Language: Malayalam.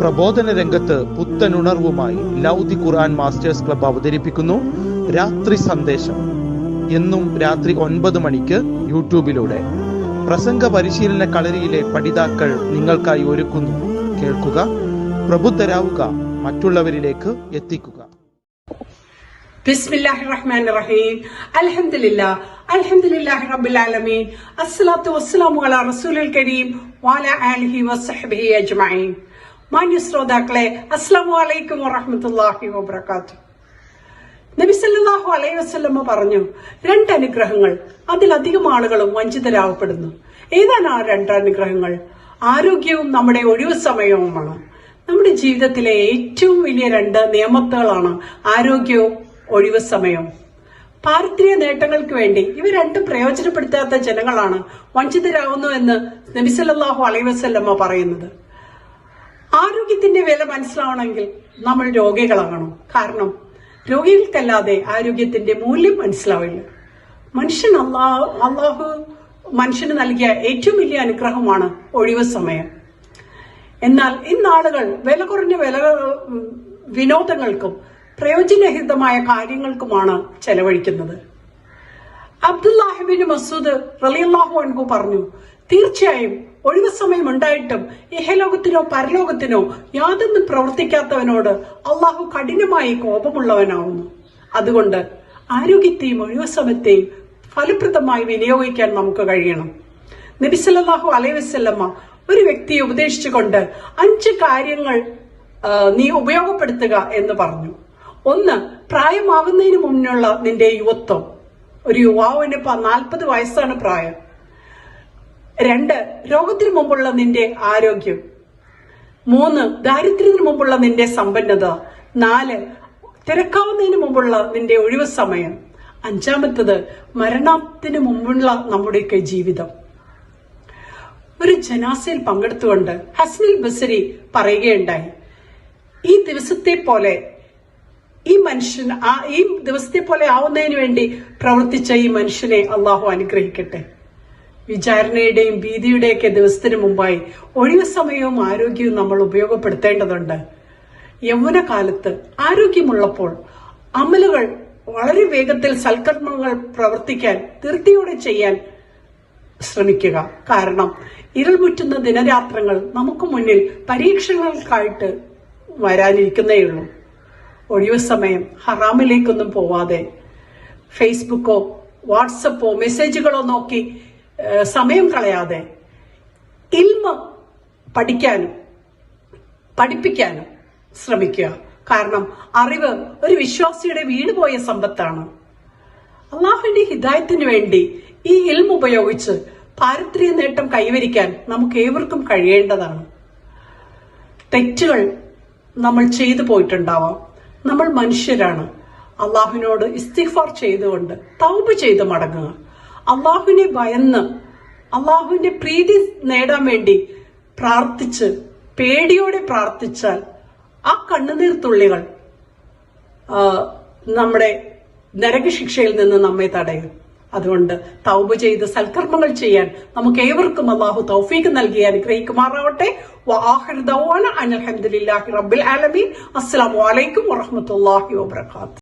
പ്രബോധന രംഗത്ത് പുത്തനുണർവുമായി ലൗദി ഖുർആൻ മാസ്റ്റേഴ്സ് ക്ലബ്ബ് അവതരിപ്പിക്കുന്നു രാത്രി സന്ദേശം എന്നും രാത്രി ഒൻപത് മണിക്ക് യൂട്യൂബിലൂടെ പ്രസംഗ പരിശീലന കളരിയിലെ പഠിതാക്കൾ നിങ്ങൾക്കായി ഒരുക്കുന്നു കേൾക്കുക പ്രബുദ്ധരാവുക മറ്റുള്ളവരിലേക്ക് എത്തിക്കുക بسم الله الرحمن الرحيم الحمد لله الحمد لله رب العالمين الصلاة والسلام على رسول الكريم وعلى آله وصحبه أجمعين മാന്യ ശ്രോതാക്കളെ അസ്സലാമു അലൈക്കും വറഹ്മത്തുള്ളാഹി നബിസല്ലാഹു അലൈഹി വസല്ലമ പറഞ്ഞു രണ്ട് അനുഗ്രഹങ്ങൾ അതിലധികം ആളുകളും വഞ്ചിതരാകപ്പെടുന്നു ഏതാണ് ആ രണ്ട് അനുഗ്രഹങ്ങൾ ആരോഗ്യവും നമ്മുടെ ഒഴിവു സമയവുമാണ്. നമ്മുടെ ജീവിതത്തിലെ ഏറ്റവും വലിയ രണ്ട് നിയമത്തുകളാണ് ആരോഗ്യവും ഒഴിവു സമയവും. പാരിത്രിക നേട്ടങ്ങൾക്ക് വേണ്ടി ഇവ രണ്ടും പ്രയോജനപ്പെടുത്താത്ത ജനങ്ങളാണ് വഞ്ചിതരാകുന്നു എന്ന് നബിസല്ലാഹു അലൈഹി പറയുന്നത്. ആരോഗ്യത്തിന്റെ വില മനസ്സിലാവണമെങ്കിൽ നമ്മൾ രോഗികളാകണം. കാരണം രോഗികൾക്കല്ലാതെ ആരോഗ്യത്തിന്റെ മൂല്യം മനസ്സിലാവില്ല. മനുഷ്യൻ അള്ളാഹു അള്ളാഹു മനുഷ്യന് നൽകിയ ഏറ്റവും വലിയ അനുഗ്രഹമാണ് ഒഴിവ് സമയം. എന്നാൽ ഇന്നാളുകൾ വില കുറഞ്ഞ വില വിനോദങ്ങൾക്കും പ്രയോജനഹിതമായ കാര്യങ്ങൾക്കുമാണ് ചെലവഴിക്കുന്നത്. അബ്ദുല്ലാഹിബിൻ മസൂദ് റലിയല്ലാഹു അൻഹു പറഞ്ഞു തീർച്ചയായും ഒഴിവ് സമയം ഉണ്ടായിട്ടും ഇഹലോകത്തിനോ പരലോകത്തിനോ യാതൊന്നും പ്രവർത്തിക്കാത്തവനോട് അള്ളാഹു കഠിനമായി കോപമുള്ളവനാവുന്നു അതുകൊണ്ട് ആരോഗ്യത്തെയും ഒഴിവ് സമയത്തെയും ഫലപ്രദമായി വിനിയോഗിക്കാൻ നമുക്ക് കഴിയണം. നബിസല്ലാഹു അലൈഹി വസല്ലമ്മ ഒരു വ്യക്തിയെ ഉപദേശിച്ചുകൊണ്ട് അഞ്ച് കാര്യങ്ങൾ നീ ഉപയോഗപ്പെടുത്തുക എന്ന് പറഞ്ഞു. ഒന്ന് പ്രായമാകുന്നതിന് മുന്നുള്ള നിന്റെ യുവത്വം. ഒരു യുവാവിന് നാൽപ്പത് വയസ്സാണ് പ്രായം. രണ്ട് രോഗത്തിന് മുമ്പുള്ള നിന്റെ ആരോഗ്യം. മൂന്ന് ദാരിദ്ര്യത്തിന് മുമ്പുള്ള നിന്റെ സമ്പന്നത. നാല് തിരക്കാവുന്നതിന് മുമ്പുള്ള നിന്റെ ഒഴിവ് സമയം. അഞ്ചാമത്തത് മരണത്തിന് മുമ്പുള്ള നമ്മുടെയൊക്കെ ജീവിതം. ഒരു ജനാസയിൽ പങ്കെടുത്തുകൊണ്ട് ഹസ്നിൽ ബസരി പറയുകയുണ്ടായി. ഈ ദിവസത്തെ പോലെ ഈ മനുഷ്യൻ ആ ഈ ദിവസത്തെ പോലെ ആവുന്നതിന് വേണ്ടി പ്രവർത്തിച്ച ഈ മനുഷ്യനെ അള്ളാഹു അനുഗ്രഹിക്കട്ടെ. വിചാരണയുടെയും ഭീതിയുടെയൊക്കെ ദിവസത്തിന് മുമ്പായി ഒഴിവ് സമയവും ആരോഗ്യവും നമ്മൾ ഉപയോഗപ്പെടുത്തേണ്ടതുണ്ട്. യൗവനകാലത്ത് ആരോഗ്യമുള്ളപ്പോൾ അമലുകൾ വളരെ വേഗത്തിൽ സൽക്കർമ്മങ്ങൾ പ്രവർത്തിക്കാൻ ധൃതിയോടെ ചെയ്യാൻ ശ്രമിക്കുക. കാരണം ഇരുൾമുറ്റുന്ന ദിനരാത്രങ്ങൾ നമുക്ക് മുന്നിൽ പരീക്ഷകൾക്കായിട്ട് വരാനിരിക്കുന്നേയുള്ളൂ. ഒഴിവ് സമയം ഹറാമിലേക്കൊന്നും പോവാതെ ഫേസ്ബുക്കോ വാട്സപ്പോ മെസ്സേജുകളോ നോക്കി സമയം കളയാതെ ഇൽമ പഠിക്കാനും പഠിപ്പിക്കാനും ശ്രമിക്കുക. കാരണം അറിവ് ഒരു വിശ്വാസിയുടെ വീട് പോയ സമ്പത്താണ്. അള്ളാഹുവിന്റെ ഹിദായത്തിന് വേണ്ടി ഈ ഇൽമ ഉപയോഗിച്ച് പാരത്രിക നേട്ടം കൈവരിക്കാൻ നമുക്ക് ഏവർക്കും കഴിയേണ്ടതാണ്. തെറ്റുകൾ നമ്മൾ ചെയ്തു പോയിട്ടുണ്ടാവാം. നമ്മൾ മനുഷ്യരാണ്. അള്ളാഹുവിനോട് ഇസ്തിഫാർ ചെയ്തുകൊണ്ട് തൗബ് ചെയ്ത് മടങ്ങുക. അള്ളാഹുവിനെ ഭയന്ന് അള്ളാഹുവിന്റെ പ്രീതി നേടാൻ വേണ്ടി പ്രാർത്ഥിച്ച് പേടിയോടെ പ്രാർത്ഥിച്ചാൽ ആ കണ്ണുനീർ തുള്ളികൾ നമ്മുടെ നരകശിക്ഷയിൽ നിന്ന് നമ്മെ തടയും. അതുകൊണ്ട് തൗബ് ചെയ്ത് സൽക്കർമ്മങ്ങൾ ചെയ്യാൻ നമുക്ക് ഏവർക്കും അള്ളാഹു തൗഫീഖ് നൽകി അനുഗ്രഹിക്കുമാറാവട്ടെ. അനിൽ അലഹദില്ലാഹി റബ്ബിൽ ആലമീൻ. അസ്സലാമു അലൈക്കും വറഹ്മത്തുള്ളാഹി വബറകാതുഹു.